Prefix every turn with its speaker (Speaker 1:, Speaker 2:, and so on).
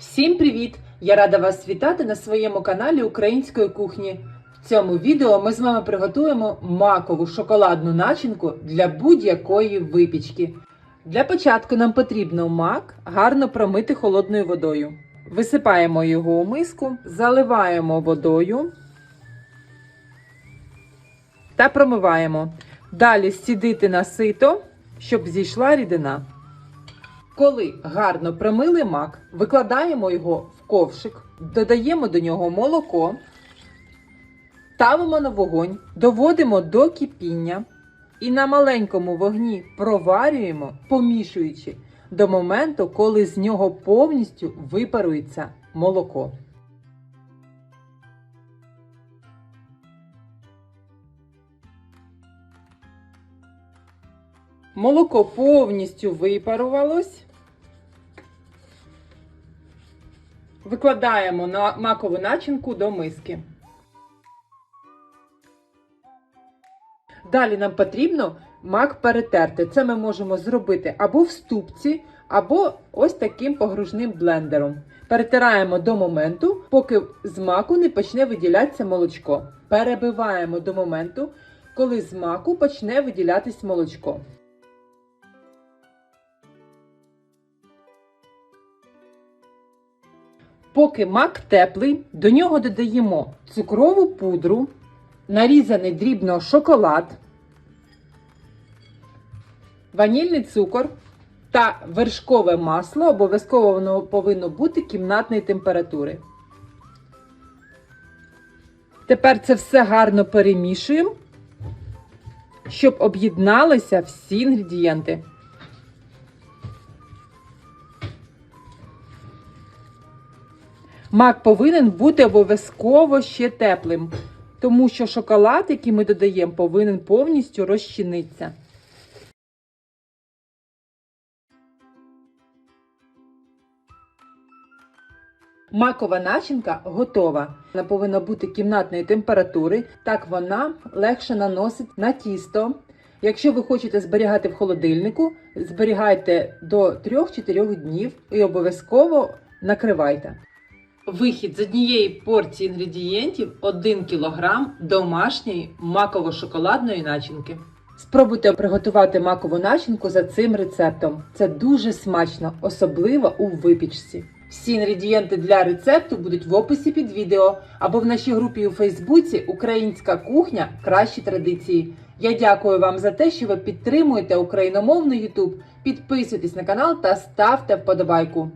Speaker 1: Всім привіт! Я рада вас вітати на своєму каналі Української кухні. В цьому відео ми з вами приготуємо макову шоколадну начинку для будь-якої випічки. Для початку нам потрібно мак гарно промити холодною водою. Висипаємо його у миску, заливаємо водою та промиваємо. Далі стідити на сито, щоб зійшла рідина. Коли гарно промили мак, викладаємо його в ковшик, додаємо до нього молоко, ставимо на вогонь, доводимо до кипіння і на маленькому вогні проварюємо, помішуючи до моменту, коли з нього повністю випарується молоко. Молоко повністю випарувалось. Викладаємо на макову начинку до миски. Далі нам потрібно мак перетерти. Це ми можемо зробити або в ступці, або ось таким погружним блендером. Перетираємо до моменту, поки з маку не почне виділятися молочко. Перебиваємо до моменту, коли з маку почне виділятись молочко. Поки мак теплий, до нього додаємо цукрову пудру, нарізаний дрібно шоколад, ванільний цукор та вершкове масло. Обов'язково воно повинно бути кімнатної температури. Тепер це все гарно перемішуємо, щоб об'єдналися всі інгредієнти. Мак повинен бути обов'язково ще теплим, тому що шоколад, який ми додаємо, повинен повністю розчинитися. Макова начинка готова. Вона повинна бути кімнатної температури, так вона легше наносить на тісто. Якщо ви хочете зберігати в холодильнику, зберігайте до 3-4 днів і обов'язково накривайте. Вихід з однієї порції інгредієнтів 1 кг домашньої маково-шоколадної начинки. Спробуйте приготувати макову начинку за цим рецептом. Це дуже смачно, особливо у випічці. Всі інгредієнти для рецепту будуть в описі під відео або в нашій групі у Фейсбуці Українська кухня Кращі традиції. Я дякую вам за те, що ви підтримуєте україномовний YouTube. Підписуйтесь на канал та ставте вподобайку.